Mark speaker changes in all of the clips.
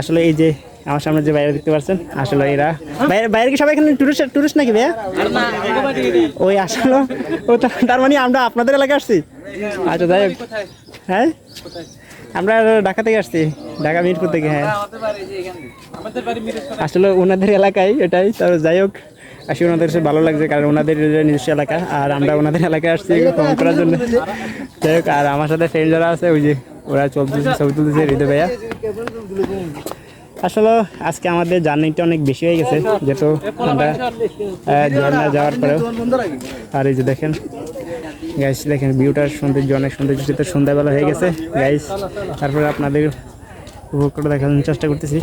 Speaker 1: আসলে এই যে আমার সামনে যে বাইরে দেখতে পাচ্ছেন, আসলে এরা বাইরে বাইরে কি সবাই এখানে টুরিস্ট টুরিস্ট নাকি ভাইয়া? ওই আসলে। ও তার মানে আমরা আপনাদের এলাকায় আসছি? আচ্ছা যাই হোক। হ্যাঁ? আমরা ঢাকা থেকে আসছি, ঢাকা মিরপুর থেকে হ্যাঁ। আসলে ওনাদের এলাকায় এটাই, তো যাই হোক আসি ওনাদের সাথে ভালো লাগছে, কারণ ওনাদের নিজস্ব এলাকা, আর আমরা ওনাদের এলাকায় আসছি ভ্রমণ করার জন্য। যাই হোক, আর আমার সাথে ফ্রেন্ড যারা আছে, ওই যে ওরা চলতেছে, ছবি তুলতেছে, হৃদয় ভাইয়া। আসলে আজকে আমাদের জার্নিটা অনেক বেশি হয়ে গেছে, যেহেতু আমরা ঝর্ণা যাওয়ার পরেও। আর এই যে দেখেন গাইস দেখেন ভিউটার সৌন্দর্য, অনেক সৌন্দর্য, যেহেতু সন্ধ্যাবেলা হয়ে গেছে গাইস তারপরে আপনাদের উপভোগ করে দেখানোর চেষ্টা করতেছি।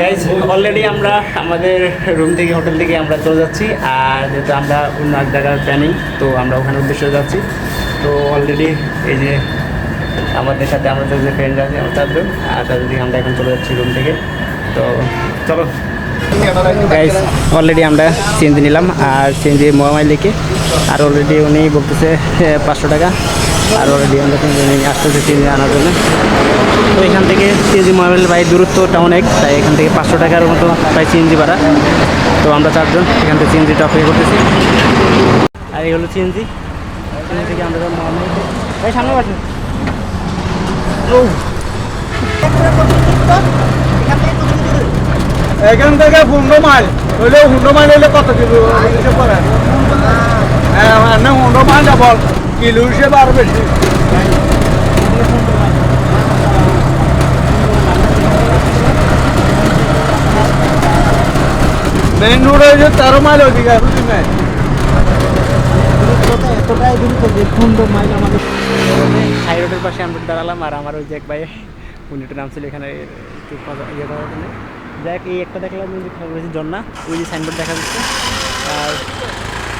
Speaker 1: গাইজ অলরেডি আমরা আমাদের রুম থেকে হোটেল থেকে আমরা চলে যাচ্ছি। আর যেহেতু আমরা অন্য এক জায়গার প্ল্যানিং তো আমরা ওখানে উদ্দেশ্যে যাচ্ছি। তো অলরেডি এই যে আমাদের সাথে আমাদের যে ফ্রেন্ড আছে, আমরা চারজন আর তাদের দিকে আমরা এখন চলে যাচ্ছি রুম থেকে। তো চলো। গাইজ অলরেডি আমরা চেঞ্জ নিলাম, আর চেঞ্জে মোবাইল লিখে আর অলরেডি উনি বলতেছে পাঁচশো টাকা। আর অলরেডি আমরা তিনজনে আসতেছে চেঞ্জে আনার জন্য। তো এখান থেকে সিএনজি মোবাইল ভাই দূরত্বটা অনেক, তাই এখান থেকে পাঁচশো টাকার মতো প্রায় সিএনজি ভাড়া। তো আমরা চারজন এখান থেকে সিএনজিটা অপেক্ষা করতেছি। আর এই হলো সিএনজি সিএনজি থেকে আমরা সামনে
Speaker 2: এখান থেকে পনেরো মাইল। হইলে পনেরো মাইল হইলে কত কিলো? হ্যাঁ মানে পনেরো মাইল যাব কিলো হিসেবে আরও বেশি। মেইন রোড হয়েছে তেরো মাইল ওদিকে বুঝলি না
Speaker 1: এতটাই দূরত্ব যে মাইল আমাদের হাই রোডের পাশে আমরা দাঁড়ালাম আর আমার ওই এক ভাই উনি একটু এখানে ইয়ে করার জন্য যাই এই একটা দেখলাম ওই যে খবর হয়েছে জন্না ওই যে সাইনবোর্ড দেখা যাচ্ছে আর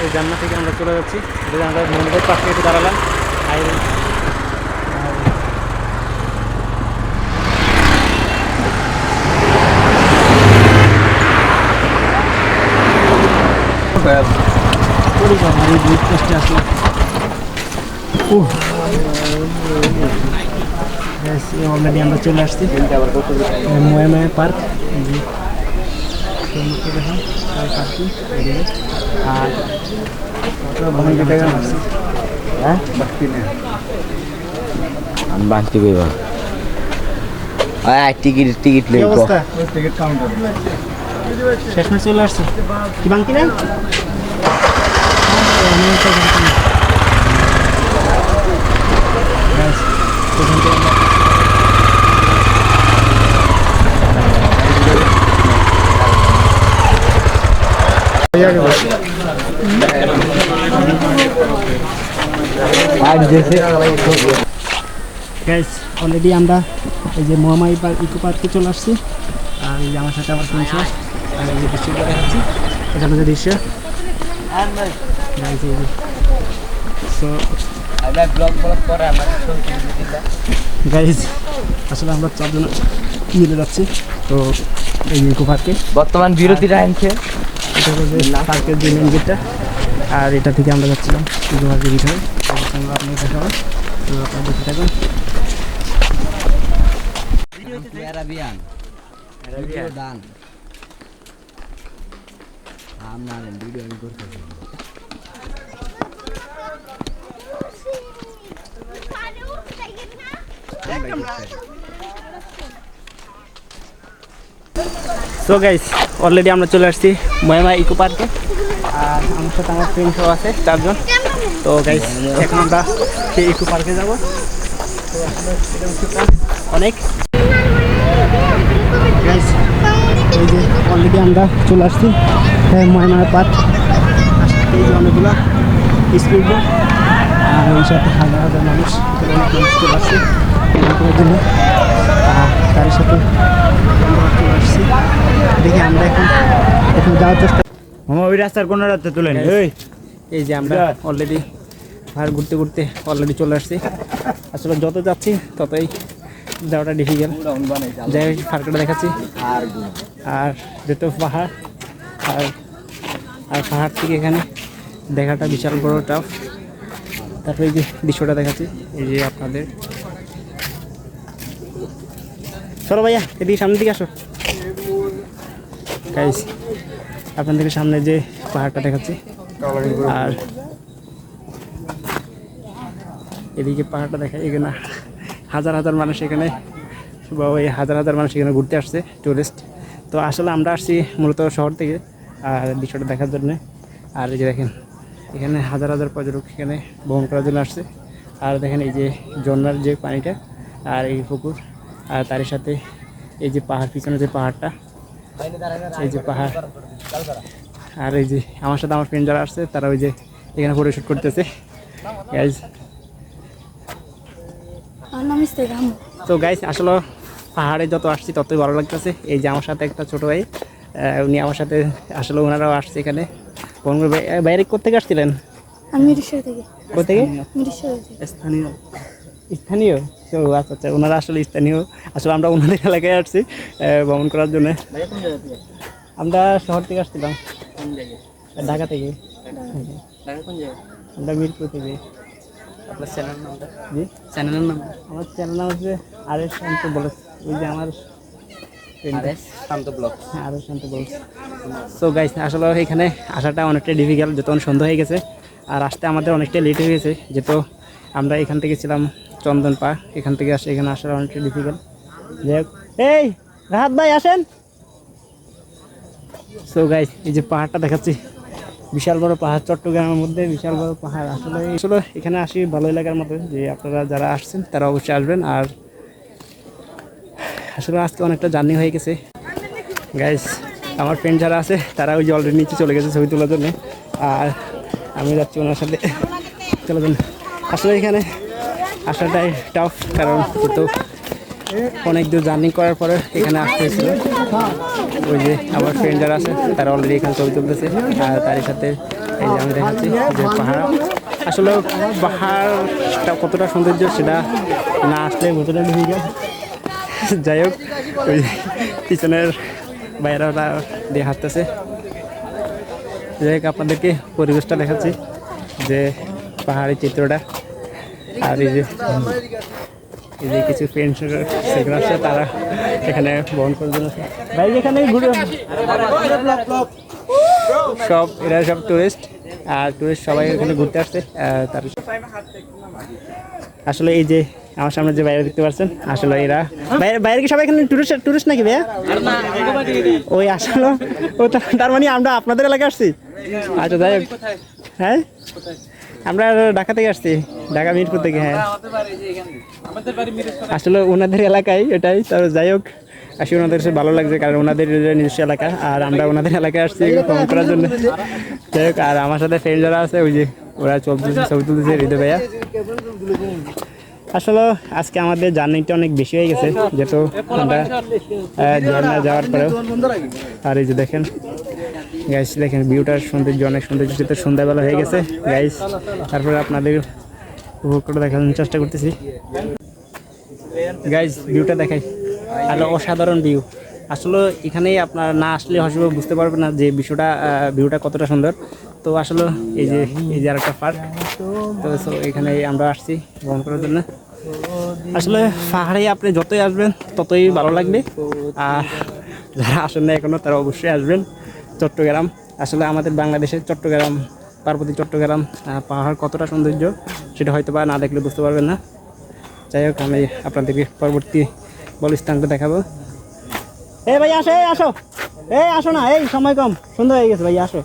Speaker 1: এই জান্না থেকে আমরা চলে যাচ্ছি। যে আমরা মন্দিরের পাশে একটু দাঁড়ালাম। হাই রোড আমার এই দুই পোস্টে আসলো অলরেডি আমরা চলে আসছি ময়ামে পার্ক আর
Speaker 2: হ্যাঁ
Speaker 3: আমি বাঁচতে কইব আয় টিকিট টিকিট
Speaker 1: কি
Speaker 3: লই
Speaker 1: অবস্থা
Speaker 2: টিকিট কাউন্টার
Speaker 1: শেষমেশ চলে আসছি কি বাংকি নাই
Speaker 3: আর দেশে
Speaker 1: গাইস অলরেডি আমরা এই যে মহামারী পার্ক ইকো পার্কে চলে আসছি। আর এই যে আমার সাথে আমার ফ্রেন্ড আর এই যে এটা আমাদের দৃশ্য। গাইস আসলে আমরা চারজন মিলে যাচ্ছি, তো এই ইকো পার্কে
Speaker 3: বর্তমান বিরতিটা আনছে
Speaker 1: এটা হলো যে পার্কের যে মেন গেটটা আর এটা থেকে আমরা যাচ্ছিলাম ইকো পার্কের ভিতরে আপনাকে দেখাবো তো আপনারা দেখতে থাকুন।
Speaker 3: অ্যারাবিয়ান। দান আমরা ভিডিও আমি করতে
Speaker 1: সো গাইস অলরেডি আমরা চলে আসছি ময়মা ইকো পার্কে। আর আমার সাথে আমার ফ্রেন্ড সব আছে, চারজন। তো গাইস এখন আমরা সেই ইকো পার্কে যাব। অনেক। অলরেডি আমরা চলে আসছি হ্যাঁ ময়মা পার্ক। এই যে অনেকগুলো স্পিড আর ওই সাথে হাজার হাজার মানুষ চলে আসছে তার সাথে আমরা চলে আসছি। দেখি আমরা এখন এখন যাওয়ার চেষ্টা
Speaker 2: মামা ওই রাস্তার কোন রাস্তা তুলেন? এই
Speaker 1: এই। যে আমরা অলরেডি আর ঘুরতে ঘুরতে অলরেডি চলে আসছি। আসলে যত যাচ্ছি ততই যাওয়াটা ডিফিকাল্ট যাই ফার্কটা দেখাচ্ছি। আর যেহেতু পাহাড় আর আর পাহাড় থেকে এখানে দেখাটা বিশাল বড় টাফ তারপরে এই যে দৃশ্যটা দেখাচ্ছি এই যে আপনাদের। চলো ভাইয়া এদিকে সামনের দিকে আসো। গাইস আপনাদেরকে সামনে যে পাহাড়টা দেখাচ্ছি, আর এদিকে পাহাড়টা দেখা এখানে হাজার হাজার মানুষ এখানে বা ওই হাজার হাজার মানুষ এখানে ঘুরতে আসছে টুরিস্ট তো আসলে আমরা আসছি মূলত শহর থেকে, আর দৃশ্যটা দেখার জন্য। আর এই যে দেখেন, এখানে হাজার হাজার পর্যটক এখানে ভ্রমণ করার জন্য আসছে। আর দেখেন এই যে ঝর্নার যে পানিটা, আর এই পুকুর, আর তারই সাথে এই যে পাহাড় পিছনে যে পাহাড়টা এই যে পাহাড়। আর এই যে আমার সাথে আমার ফ্রেন্ড যারা আসছে তারা ওই যে এখানে ফটোশ্যুট করতেছে। গাইজ তো গাইজ আসলে পাহাড়ে যত আসছি ততই ভালো লাগতেছে। এই যে আমার সাথে একটা ছোট ভাই উনি আমার সাথে আসলে ওনারাও আসছে এখানে। ভাই- আহ, বাইরে কোথেকে আসছিলেন?
Speaker 4: আমি থেকে।
Speaker 1: কোথেকে স্থানীয়। স্থানীয়? তো আচ্ছা আচ্ছা ওনারা আসলে স্থানীয়। আসলে আমরা ওনাদের এলাকায় আসছি ভ্রমণ করার জন্য। আমরা শহর থেকে আসছিলাম। ঢাকা থেকে। আমরা মিরপুর থেকে।
Speaker 3: আপনার চ্যানেল নামটা?
Speaker 1: জি?
Speaker 3: চ্যানেলের নাম?
Speaker 1: আমার চ্যানেল নাম হচ্ছে আর এস শান্ত বলে ওই যে আমার
Speaker 3: আর এস শান্ত ব্লগ
Speaker 1: হ্যাঁ সো গাইস আসলে এখানে আসাটা অনেকটা ডিফিকাল্ট যত সন্ধ্যা হয়ে গেছে আর আসতে আমাদের অনেকটা লেট হয়ে গেছে যেহেতু আমরা এখান থেকে ছিলাম চন্দন পা, এখান থেকে আসে, এখানে আসলে অনেকটা ডিফিকাল্ট যাই হোক, এই, রাহাত ভাই, আসেন। সো গাইস এই যে পাহাড়টা দেখাচ্ছি, বিশাল বড় পাহাড়, চট্টগ্রামের মধ্যে বিশাল বড় পাহাড়। আসলে আসলে এখানে আসি ভালো এলাকার মতো, যে আপনারা যারা আসছেন, তারা অবশ্যই আসবেন। আর আসলে আজকে অনেকটা জার্নি হয়ে গেছে। গাইস আমার ফ্রেন্ড যারা আছে, তারা ওই যে অলরেডি নিচে চলে গেছে ছবি তোলার জন্য। আর আমি যাচ্ছি ওনার সাথে। চলে জন্য আসলে এখানে আসাটাই টাফ কারণ তো অনেক দূর জার্নি করার পরে এখানে আসতে হয়েছিল ওই যে আমার ফ্রেন্ড যারা আছে, তারা অলরেডি এখানে ছবি তুলতেছে, আর তারই সাথে এই যে আমি দেখাচ্ছি যে পাহাড়। আসলে পাহাড়টা কতটা সৌন্দর্য সেটা না আসলে বোঝানো ভূমিকা যাই হোক, ওই পিছনের বাইরে দিয়ে হাঁটতেছে। যাই হোক, আপনাদেরকে পরিবেশটা দেখাচ্ছি যে পাহাড়ি চিত্রটা। আর এই যে এই যে কিছু ফ্রেন্ডস সেখানে আসছে তারা এখানে বহন জন্য। আসছে। ভাই এখানে ঘুরে সব, এরা সব টুরিস্ট আর টুরিস্ট সবাই এখানে ঘুরতে আসছে তার আসলে এই যে, আমার সামনে যে বাইরে দেখতে পাচ্ছেন, আসলে এরা বাইরে কি সবাই এখানে টুরিস্ট টুরিস্ট নাকি ভাইয়া? ওই আসলে। ও তার মানে আমরা আপনাদের এলাকায় আসছি? আচ্ছা যাই হ্যাঁ? আমরা ঢাকা থেকে আসছি, ঢাকা মিরপুর থেকে হ্যাঁ। আসলে ওনাদের এলাকায় এটাই, তো যাই হোক আসলে ওনাদের কাছে ভালো লাগছে, কারণ ওনাদের নিজস্ব এলাকা, আর আমরা ওনাদের এলাকায় আসছি ভ্রমণ করার জন্য। যাই হোক, আর আমার সাথে ফ্রেন্ড যারা আছে, ওই যে ওরা চলতেছে, ছবি তুলতেছে, হৃদয় ভাইয়া। আসলে আজকে আমাদের জার্নিটা অনেক বেশি হয়ে গেছে, যেহেতু আমরা ঝর্ণা যাওয়ার পরেও। আর এই যে দেখেন গাইস দেখেন ভিউটার সৌন্দর্য, অনেক সৌন্দর্য যেহেতু সন্ধ্যাবেলা হয়ে গেছে গাইস তারপরে আপনাদের উপভোগ করে দেখানোর চেষ্টা করতেছি। গাইস ভিউটা দেখাই। আর অসাধারণ ভিউ আসলে এখানে আপনার না আসলে হয়তো বুঝতে পারবেন না যে বিষয়টা ভিউটা কতটা সুন্দর। তো আসলে এই যে এই যে আরেকটা পার্ক তো এখানে আমরা আসছি ভ্রমণ করার জন্য। আসলে পাহাড়ে আপনি যতই আসবেন, ততই ভালো লাগবে। আর যারা আসেন না এখনও, তারা অবশ্যই আসবেন। চট্টগ্রাম। আসলে আমাদের বাংলাদেশে চট্টগ্রাম, পার্বতী চট্টগ্রাম পাহাড় কতটা সৌন্দর্য সেটা হয়তো বা না দেখলে বুঝতে পারবেন না। যাই হোক, আমি আপনাদেরকে পরবর্তী বল স্থানটা দেখাবো। এ ভাই, আসো, এই আসো। এই, আসো না, এই, সময় কম। সুন্দর হয়ে গেছে ভাই, আসো।